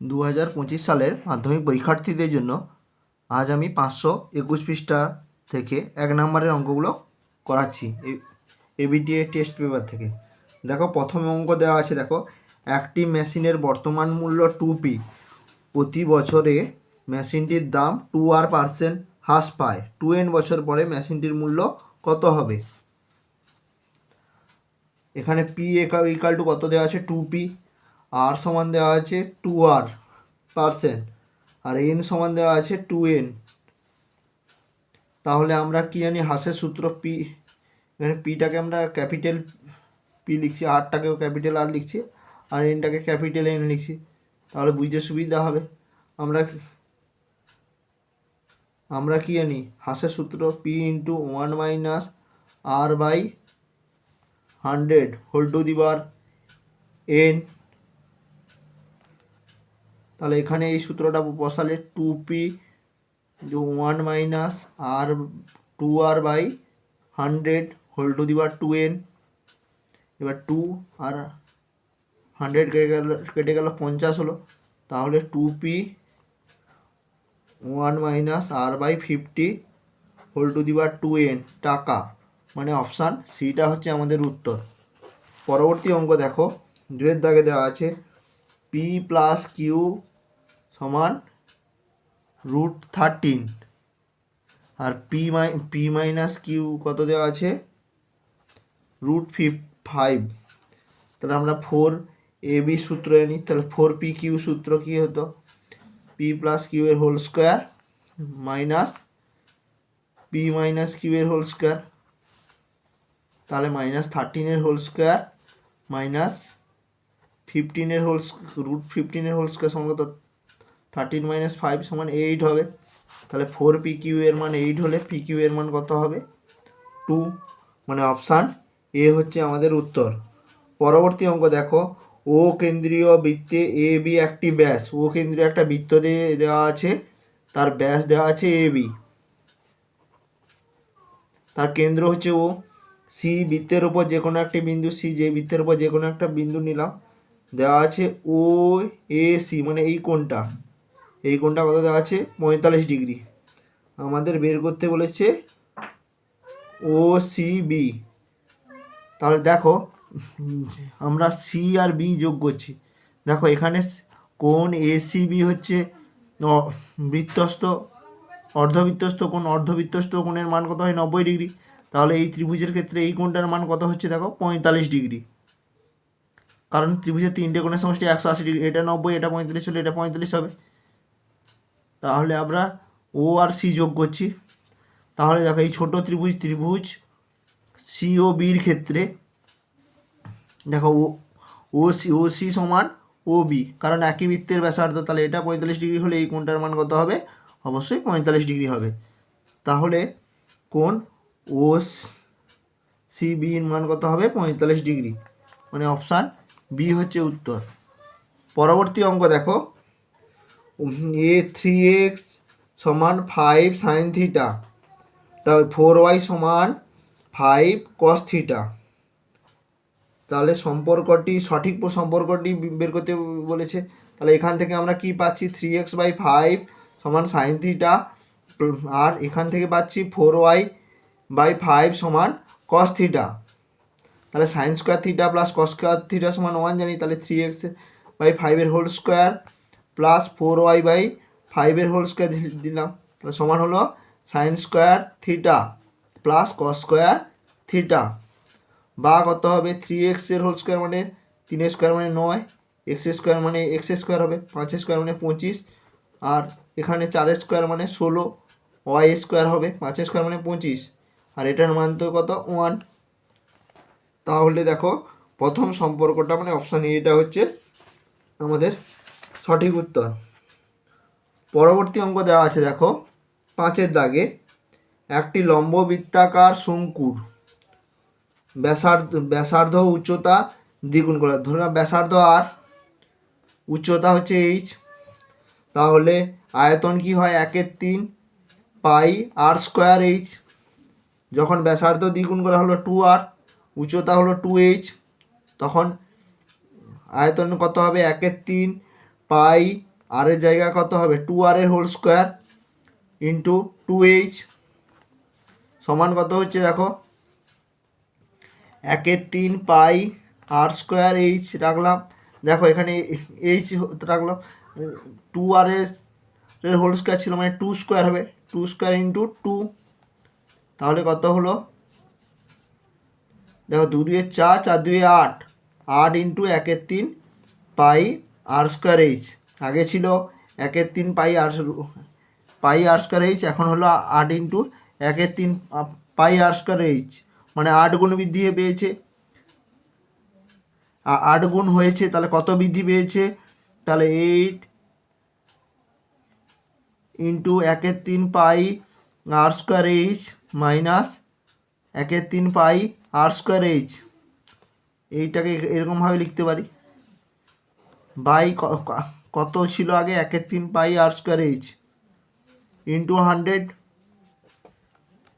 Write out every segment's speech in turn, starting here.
দু হাজার পঁচিশ সালের মাধ্যমিক পরীক্ষার্থীদের জন্য আজ আমি পাঁচশো একুশ পৃষ্ঠা থেকে এক নম্বরের অঙ্কগুলো করাচ্ছি এবিটিএ টেস্ট পেপার থেকে। দেখো, প্রথম অঙ্ক দেওয়া আছে, দেখো, একটি মেশিনের বর্তমান মূল্য টু পি প্রতি বছরে মেশিনটির দাম টু আর পার্সেন্ট হ্রাস পায়। টু এন বছর পরে মেশিনটির মূল্য কত হবে? এখানে পি ইকাল টু কত দেওয়া আছে? টু পি আর সমান দেওয়া আছে টু আর পার্সেন্ট আর এন সমান দেওয়া আছে টু এন তাহলে আমরা কি জানি হাসের সূত্র পি এখানে পিটাকে আমরা ক্যাপিটাল পি লিখছি আরটাকেও ক্যাপিটাল আর লিখছি, আর এনটাকে ক্যাপিটাল এন লিখছি। তাহলে বুঝতে সুবিধা হবে। আমরা আমরা কি জানি হাসের সূত্র P into one minus R by hundred whole to the N তাহলে এখানে এই সূত্রটা বসালে two P one minus R two R by hundred whole to the bar two N এবার টু আর হান্ড্রেড কেটে গেল কেটে গেল পঞ্চাশ হলো। তাহলে two P one minus R by fifty whole to the bar two N টাকা। মানে অপশান সিটা হচ্ছে আমাদের উত্তর। পরবর্তী অঙ্ক দেখো। দুয়ের দাগে দেওয়া আছে। পি প্লাস কিউ সমান রুট থার্টিন। আর পি মাই, পি মাইনাস কিউ কত দেওয়া আছে? রুট ফিফ, ফাইভ। তাহলে আমরা ফোর এ বি সূত্র জানি তাহলে ফোর পি কিউ সূত্র কী হতো? পি প্লাস কিউ এর whole square minus P minus Q এর হোল স্কোয়ার। তাহলে মাইনাস থার্টিনের হোল স্কোয়ার মাইনাস ফিফটিনের হোল রুট ফিফটিনের হোল স্কোয়ার সমান কত? থার্টিন মাইনাস ফাইভ সমান এইট হবে। তাহলে ফোর পি কিউ এর মান এইট হলে পি কিউ এর মান কত হবে? টু মানে অপশান এ হচ্ছে আমাদের উত্তর। পরবর্তী অঙ্ক দেখো। ও কেন্দ্রীয় বৃত্তে এ বি একটি ব্যাস। ও কেন্দ্রীয় একটা বৃত্ত দিয়ে দেওয়া আছে। তার ব্যাস দেওয়া আছে এ বি তার কেন্দ্র হচ্ছে ও সি বৃত্তের উপর যে কোনো একটি বিন্দু সি যে বৃত্তের উপর যে কোনো একটা বিন্দু নিলাম। দেওয়া আছে ও এ সি মানে এই কোণটা। এই কোণটা কত দেওয়া আছে? পঁয়তাল্লিশ ডিগ্রি। আমাদের বের করতে বলেছে ও সি বি তাহলে দেখো, আমরা সি আর বি যোগ করছি। দেখো, এখানে কোণ এসিবি হচ্ছে বৃত্তস্থ, অর্ধবৃত্তস্থ কোণ, অর্ধবৃত্তস্থ কোণের মান কত হয়? নব্বই ডিগ্রি। তাহলে এই ত্রিভুজের ক্ষেত্রে এই কোণটার মান কত হচ্ছে? দেখো, পঁয়তাল্লিশ ডিগ্রি। কারণ ত্রিভুজের তিনটে কোণের সমষ্টি একশো আশি ডিগ্রি, এটা নব্বই, এটা পঁয়তাল্লিশ হলে এটা পঁয়তাল্লিশ হবে। তাহলে আমরা ও আর সি যোগ করছি। তাহলে দেখো এই ছোটো ত্রিভুজ ত্রিভুজ সি ও বির ক্ষেত্রে দেখো ও ও সি ও সি সমান ও বি। কারণ একই বৃত্তের ব্যাসার্ধ, তাহলে এটা পঁয়তাল্লিশ ডিগ্রি হলে এই কোণটার মান কত হবে? অবশ্যই পঁয়তাল্লিশ ডিগ্রি হবে। তাহলে কোণ ও সি বি এর মান কত হবে? পঁয়তাল্লিশ ডিগ্রি। মানে অপশান বি হচ্ছে উত্তর। পরবর্তী অঙ্ক দেখো। এ থ্রি এক্স সমান five sine theta. Four Y সমান ফাইভ কস থিটা। তাহলে সম্পর্কটি, সঠিক সম্পর্কটি বের করতে বলেছে। তাহলে এখান থেকে আমরা কি পাচ্ছি? থ্রি এক্স বাই ফাইভ সমান সাইন থিটা। আর এখান থেকে পাচ্ছি ফোর ওয়াই বাই ফাইভ সমান কস থিটা। তাহলে sine square theta plus cos square theta সমান ওয়ান জানি, তাহলে থ্রি এক্স বাই ফাইভের whole square plus four Y by ফাইভের হোল স্কোয়ার দিলাম। তাহলে সমান হলো sine square theta plus cos square theta বা কত হবে? থ্রি এক্সের হোল স্কোয়ার মানে তিন স্কোয়ার মানে নয় এক্স স্কোয়ার মানে এক্স স্কোয়ার হবে, পাঁচ স্কোয়ার মানে পঁচিশ, আর এখানে চার স্কোয়ার মানে ষোলো ওয়াই স্কোয়ার হবে, পাঁচ স্কোয়ার মানে পঁচিশ, আর এটার মান তো কত? ওয়ান তাহলে দেখো, প্রথম সম্পর্কটা মানে অপশান এটা হচ্ছে আমাদের সঠিক উত্তর। পরবর্তী অঙ্ক দেওয়া আছে দেখো, পাঁচের দাগে একটি লম্ব বৃত্তাকার শঙ্কুর ব্যাসার্ধ ব্যাসার্ধ উচ্চতা দ্বিগুণ করে। ধরুন ব্যাসার্ধ আর উচ্চতা হচ্ছে এইচ তাহলে আয়তন কি হয়? একের তিন পাই আর স্কোয়ার এইচ যখন ব্যাসার্ধ দ্বিগুণ করা হলো টু আর উচ্চতা হলো টু এইচ তখন আয়তন কত হবে? একের তিন, পাই আর এর জায়গা কত হবে? টু আর এর whole square into two H সমান কত হচ্ছে দেখো? একের তিন, পাই আর স্কোয়ার এইচ রাখলাম। দেখো এখানে এইচ রাখলাম টু আর এর হোল স্কোয়ার ছিল মানে টু স্কোয়ার হবে। টু স্কোয়ার ইন্টু টু তাহলে কত হলো? দেখো দু দুয়ে চার চার দুয়ে আট। আট ইন্টু একের তিন পাই আর স্কোয়ার এইচ আগে ছিল একের তিন পাই আর পাই আর স্কোয়ার এইচ এখন হলো আট ইন্টু একের তিন পাই আর স্কোয়ার এইচ মানে আট গুণ বৃদ্ধি পেয়েছে। আট গুণ হয়েছে, তাহলে কত বৃদ্ধি পেয়েছে? তাহলে এইট ইন্টু একের তিন pi R square H minus একের তিন পাই আর স্কোয়ার এইচ এইটাকে এরকমভাবে লিখতে পারি। বাই কত ছিল আগে? একের তিন pi r square h into hundred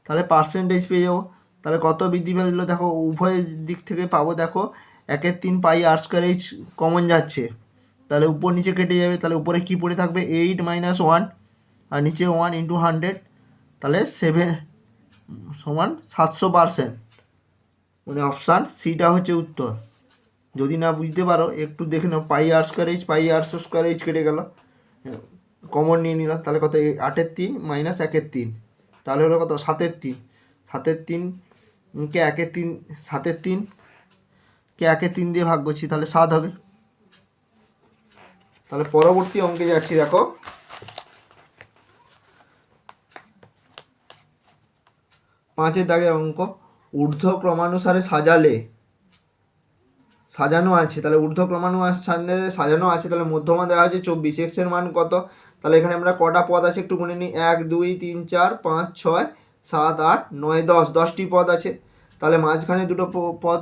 তাহলে পার্সেন্টেজ পেয়ে যাব। তাহলে কত বৃদ্ধি পেল? দেখো, উভয় দিক থেকে পাবো, দেখো, একের তিন pi r square h common যাচ্ছে। তাহলে উপর নিচে কেটে যাবে। তাহলে উপরে কি পড়ে থাকবে? এইট মাইনাস ওয়ান আর নিচে ওয়ান ইন্টু হান্ড্রেড তাহলে সেভেন সমান সাতশো পার্সেন্ট। মানে অপশান সিটা হচ্ছে উত্তর। যদি না বুঝতে পারো, একটু দেখে নাও, pi r square h pi r square h কেটে গেল। কমন নিয়ে নিলাম, তাহলে কত? আটের তিন মাইনাস একের তিন। তাহলে হলো কত? সাতের তিন। সাতের তিন কে একের তিন? সাতের তিন কে একের তিন দিয়ে ভাগ করছি, তাহলে সাত হবে। তাহলে পরবর্তী অঙ্কে যাচ্ছি, দেখো। পাঁচের দাগের অঙ্ক। ঊর্ধ্ব ক্রমানুসারে সাজালে, সাজানো আছে, তাহলে ঊর্ধ্ব ক্রমানুসারে সাজানো আছে, তাহলে মধ্যমা দেওয়া আছে চব্বিশ। এক্সের মান কত? তাহলে এখানে আমরা কটা পদ আছে একটু গুনে নিই। এক, দুই, তিন, চার, পাঁচ, ছয়, সাত, আট, নয়, দশ, দশটি পদ আছে। তাহলে মাঝখানে দুটো পদ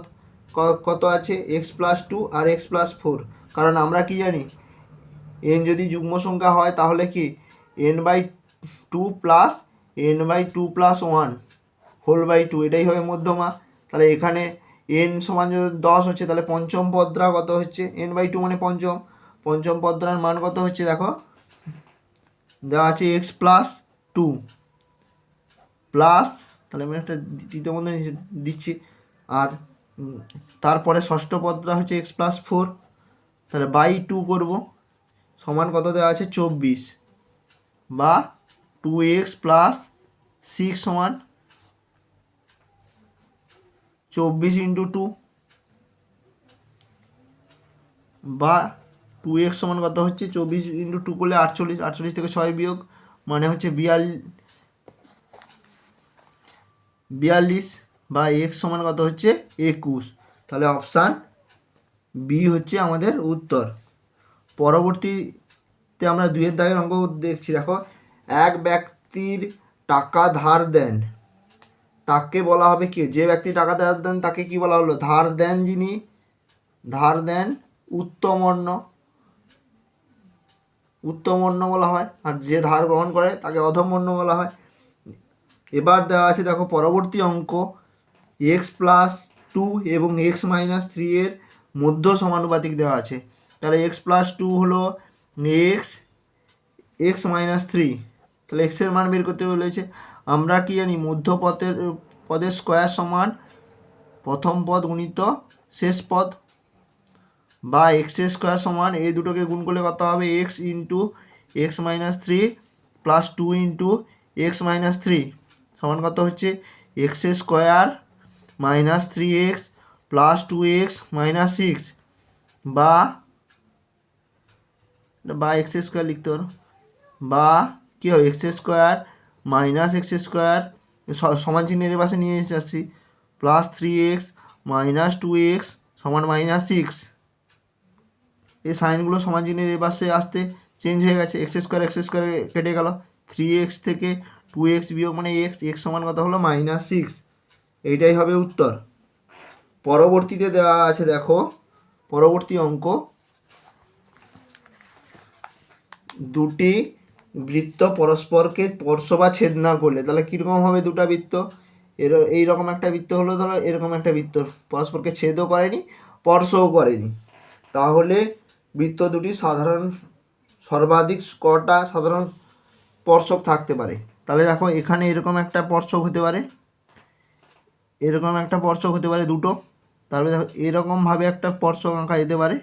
কত আছে? এক্স প্লাস টু আর এক্স প্লাস ফোর কারণ আমরা কি জানি? এন যদি যুগ্ম সংখ্যা হয়, তাহলে কি? N by two plus n by two plus one whole by two এটাই হবে মধ্যমা। তাহলে এখানে এন সমান দশ হচ্ছে, তাহলে পঞ্চম পদরা কত হচ্ছে? এন বাই টু মানে পঞ্চম। পঞ্চম পদরার মান কত হচ্ছে দেখো? দেওয়া আছে এক্স প্লাস টু প্লাস তাহলে আমি একটা তৃতীয় বন্ধ দিচ্ছি আর তারপরে ষষ্ঠ পদরা হচ্ছে এক্স প্লাস ফোর তাহলে বাই টু করব। সমান কত দেওয়া আছে? চব্বিশ। বা টু এক্স প্লাস সিক্স সমান চব্বিশ ইন্টু টু বা টু এক্স সমান কত হচ্ছে? চব্বিশ ইন্টু টু করলে আটচল্লিশ আটচল্লিশ থেকে ছয় বিয়োগ মানে হচ্ছে বিয়াল, বিয়াল্লিশ বা এক্স সমান কত হচ্ছে? একুশ। তাহলে অপশান বি হচ্ছে আমাদের উত্তর। পরবর্তীতে আমরা দুইয়ের দাগের অঙ্ক দেখছি। দেখো, এক ব্যক্তির টাকা ধার দেন। তাকে বলা হবে কি? যে ব্যক্তি টাকা ধার দেন, তাকে কি বলা হলো? ধার দেন যিনি, ধার দেন উত্তমর্ণ। উত্তমর্ণ বলা হয়। আর যে ধার গ্রহণ করে, তাকে অধমর্ণ বলা হয়। এবার দেওয়া আছে, দেখো, পরবর্তী অঙ্ক। এক্স প্লাস টু এবং এক্স মাইনাস থ্রি এর মধ্য সমানুপাতিক দেওয়া আছে। তাহলে এক্স প্লাস টু হলো এক্স এক্স মাইনাস থ্রি তাহলে এক্সের মান বের করতে বলেছে। আমরা কি জানি মধ্য পদের পদের স্কোয়ার সমান প্রথম পদ গুণিত শেষ পদ বা এক্স স্কোয়ার সমান এই দুটোকে গুণ করলে কত হবে? X into x minus three plus two into x minus three সমান কত হচ্ছে? X square minus three x plus two x minus six বা বা এক্স স্কোয়ার লিখতে পারো। বা কী হবে? X square minus x square সমান চিহ্নের পাশে নিয়ে এসে আসছি। Plus three x, minus two x, সমান মাইনাস সিক্স। এই সাইনগুলো সমান চিহ্নের পাশে আসতে চেঞ্জ হয়ে গেছে। এক্স স্কোয়ার এক্স স্কোয়ার কেটে গেল। থ্রি এক্স থেকে টু এক্স বিয়োগ মানে এক্স এক্স সমান কত হলো? Minus six. এইটাই হবে উত্তর। পরবর্তীতে দেওয়া আছে, দেখো, পরবর্তী অঙ্ক। দুটি বৃত্ত পরস্পরকে স্পর্শ বা ছেদ না করলে, তাহলে কীরকম হবে দুটো বৃত্ত? এর, এইরকম একটা বৃত্ত হলো ধরো এরকম একটা বৃত্ত। পরস্পরকে ছেদও করেনি, স্পর্শও করেনি। তাহলে বৃত্ত দুটি সাধারণ, সর্বাধিক কটা সাধারণ স্পর্শক থাকতে পারে? তাহলে দেখো, এখানে এরকম একটা স্পর্শক হতে পারে। এরকম একটা স্পর্শক হতে পারে দুটো। তারপরে দেখো, এরকমভাবে একটা স্পর্শক আঁকা যেতে পারে।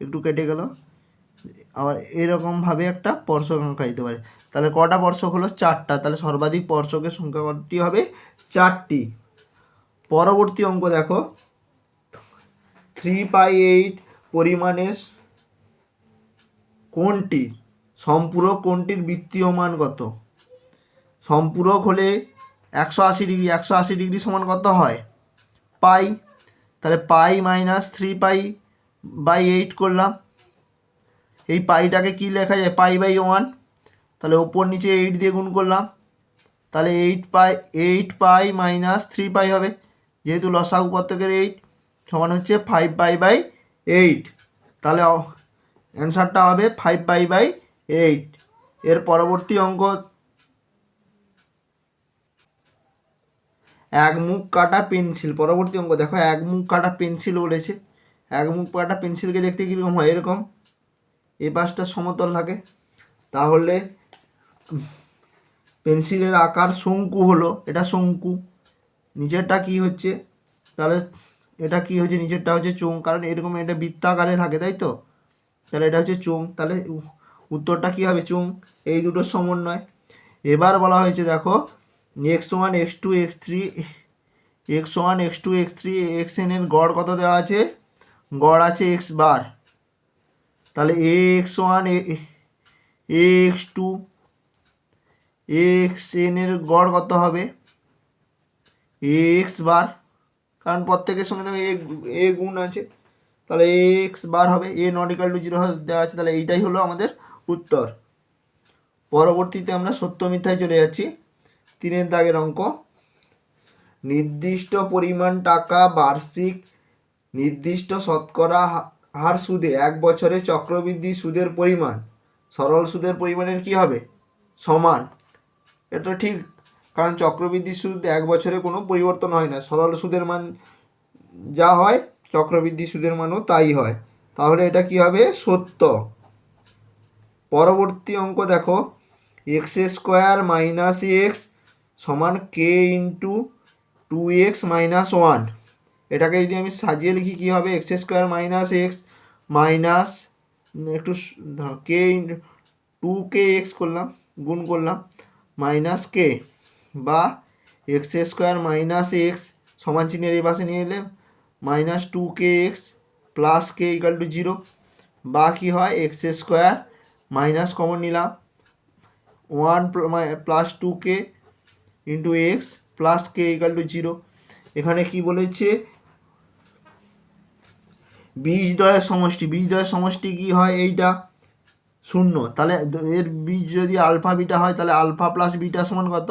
একটু কেটে গেল। আবার এরকমভাবে একটা স্পর্শক আঁকা যেতে পারে। তাহলে কটা স্পর্শক হলো? চারটা। তাহলে সর্বাধিক স্পর্শকের সংখ্যা কটি হবে? চারটি। পরবর্তী অঙ্ক দেখো। থ্রি পাই এইট পরিমাণের কোনটি? সম্পূরক কোনটির বৃত্তীয় মান কত? সম্পূরক হলে একশো আশি ডিগ্রি, একশো আশি ডিগ্রি সমান কত হয়? পাই। তাহলে pi minus three pi by eight করলাম। এই পাইটাকে কি লেখা যায়? Pi by one. তাহলে ওপর নিচে এইট দিয়ে গুণ করলাম। তাহলে eight pi eight pi minus three pi হবে। যেহেতু লসাগু প্রত্যেকের এইট সমান হচ্ছে ফাইভ পাই বাই এইট তাহলে অ্যান্সারটা হবে ফাইভ পাই বাই এইট এর পরবর্তী অঙ্ক। এক মুখ কাটা পেন্সিল। পরবর্তী অঙ্ক, দেখো, এক মুখ কাটা পেন্সিল বলেছে। এক মুখ কাটা পেন্সিলকে দেখতে কীরকম হয়? এরকম। এই পাশটা সমতল থাকে। তাহলে পেন্সিলের আকার শঙ্কু হলো, এটা শঙ্কু। নিচেরটা কি হচ্ছে? তাহলে এটা কি হচ্ছে? নিচেরটা হচ্ছে চোং কারণ এরকম এটা বৃত্তাকারে থাকে, তাই তো? তাহলে এটা হচ্ছে চোং তাহলে উত্তরটা কী হবে? চোং এই দুটোর সমন্বয়। এবার বলা হয়েছে, দেখো x one x two x three x one x two x three x এনের গড় কত দেওয়া আছে? গড় আছে এক্স বার তাহলে x one x two x এনের গড় কত হবে? এক্স বার কারণ প্রত্যেকের সঙ্গে এ এ গুণ আছে। তাহলে এক্স বার হবে a not equal to zero দেওয়া আছে তাহলে এইটাই হলো আমাদের উত্তর। পরবর্তীতে আমরা সত্য মিথ্যায় চলে যাচ্ছি। তিনের দাগের অঙ্ক। নির্দিষ্ট পরিমাণ টাকা বার্ষিক নির্দিষ্ট শতকরা হার সুদে, এক বছরে চক্রবৃদ্ধি সুদের পরিমাণ। সরল সুদের পরিমাণের কি হবে? সমান। এটা ঠিক, কারণ চক্রবৃদ্ধি সুদ এক বছরে কোনো পরিবর্তন হয় না। সরল সুদের মান যা হয়, চক্রবৃদ্ধি সুদের মানও তাই হয়। তাহলে এটা কি হবে? সত্য। পরবর্তী অঙ্ক দেখো। এক্স স্কোয়ার মাইনাস এক্স সমান k into two x minus one. এটাকে যদি আমি সাজিয়ে লিখি, কী হবে? X square minus x minus, একটু কে টু কে এক্স করলাম, গুণ করলাম, মাইনাস কে বা এক্স স্কোয়ার মাইনাস এক্স সমান চিহ্নের এই পাশে নিয়ে এলে, minus two k x plus k equal to zero বা কী হয় এক্স স্কোয়ার মাইনাস কমন নিলাম one plus two k into x plus k equal to zero এখানে কি বলেছে বীজদ্বয়ের সমষ্টি বীজদ্বয়ের সমষ্টি কি হয় এইটা? শূন্য। তাহলে এর বীজ যদি আলফা বিটা হয়, তাহলে আলফা প্লাস বিটা সমান কত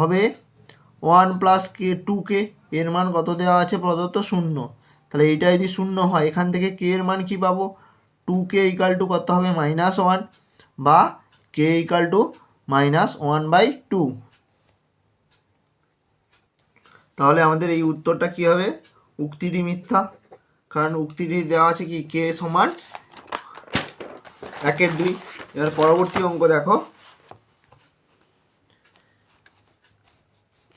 হবে? One plus k, two k, এর মান কত দেওয়া আছে প্রদত্ত শূন্য। তাহলে এইটা যদি শূন্য হয়, এখান থেকে কে এর মান কি পাবো? টু কে ইকাল টু কত হবে? মাইনাস ওয়ান বা k equal to minus one by two তাহলে আমাদের এই উত্তরটা কি হবে? উক্তিটি মিথ্যা। কারণ উক্তিটি দেওয়া আছে কি? কে সমান একের দুই। এবার পরবর্তী অঙ্ক দেখো।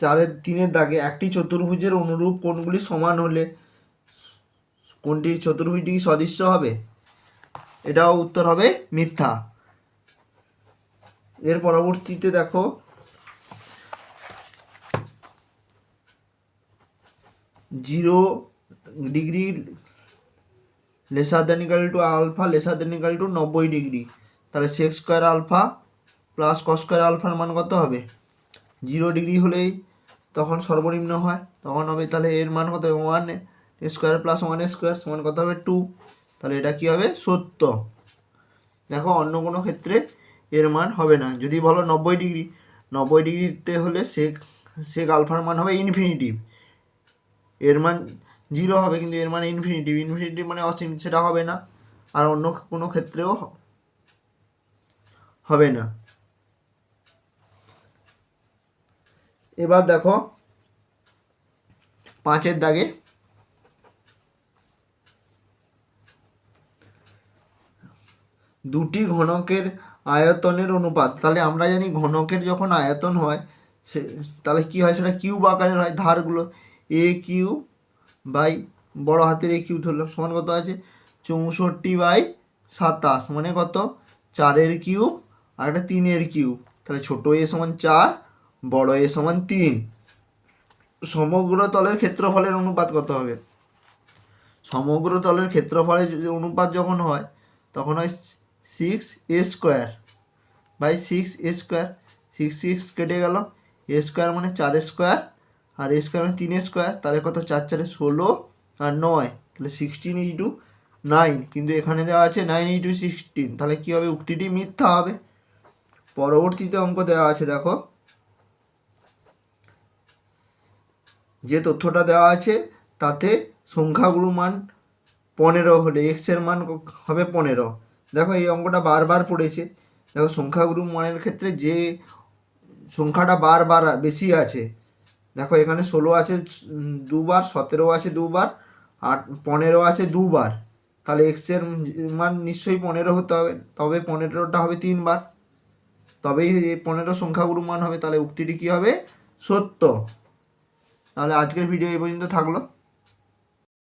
চারের তিনের দাগে একটি চতুর্ভুজের অনুরূপ কোণগুলি সমান হলে কোনটি চতুর্ভুজটি কি সদৃশ্য হবে? এটাও উত্তর হবে মিথ্যা। এর পরবর্তীতে দেখো। Zero degree lesser than equal to alpha lesser than equal to নব্বই ডিগ্রি। তাহলে sec square alpha plus cos square আলফার মান কত হবে? জিরো ডিগ্রি হলেই তখন সর্বনিম্ন হয়, তখন হবে তাহলে এর মান কত? হবে one square plus one square সমান কত হবে? টু তাহলে এটা কি হবে? সত্য দেখো, অন্য কোনো ক্ষেত্রে এর মান হবে না। যদি বলো নব্বই ডিগ্রি, নব্বই ডিগ্রিতে হলে সেক সেক আলফার মান হবে ইনফিনিটিভ এর মান জিরো হবে কিন্তু এর মানে ইনফিনিটিভ ইনফিনিটিভ মানে অসীম, সেটা হবে না। আর অন্য কোনো ক্ষেত্রেও হবে না। এবার দেখো, পাঁচের দাগে দুটি ঘনকের আয়তনের অনুপাত, তাহলে আমরা জানি ঘনকের যখন আয়তন হয়, সে তাহলে কি হয়? সেটা কিউব আকারের হয়। ধারগুলো এ কিউ বাই বড় হাতের এ কিউ ধরলাম সমান কত আছে? চৌষট্টি বাই সাতাশ। মানে কত? চারের কিউব আর একটা তিনের কিউব। তাহলে ছোটো এ সমান চার, বড় এ সমান তিন। সমগ্র তলের ক্ষেত্রফলের অনুপাত কত হবে? সমগ্র তলের ক্ষেত্রফলের অনুপাত যখন হয়, তখন হয় six a square by six a square six six কেটে গেল। এ স্কোয়ার মানে চার স্কোয়ার আর এ স্কোয়ার মানে তিন স্কোয়ার তাহলে কত? চার চারে ষোলো আর নয়, তাহলে সিক্সটিন ইন্টু নাইন কিন্তু এখানে দেওয়া আছে নাইন ইন্টু সিক্সটিন তাহলে কী হবে? উক্তিটি মিথ্যা হবে। পরবর্তীতে অঙ্ক দেওয়া আছে, দেখো। যে তথ্যটা দেওয়া আছে, তাতে সংখ্যাগুরু মান পনেরো হলে এক্সের মান হবে পনেরো। দেখো, এই অঙ্কটা বারবার পড়েছে। দেখো, সংখ্যাগুরু মানের ক্ষেত্রে যে সংখ্যাটা বারবার বেশি আছে দেখো এখানে ষোলো আছে দুবার, সতেরো আছে দুবার, আর পনেরো আছে দুবার। তাহলে এক্সের মান নিশ্চয়ই পনেরো হতে হবে, তবে পনেরোটা হবে তিনবার। তবেই এই পনেরো সংখ্যাগুরু মান হবে, তাহলে উক্তিটি কী হবে? সত্য। তাহলে আজকের ভিডিও এই পর্যন্ত থাকল।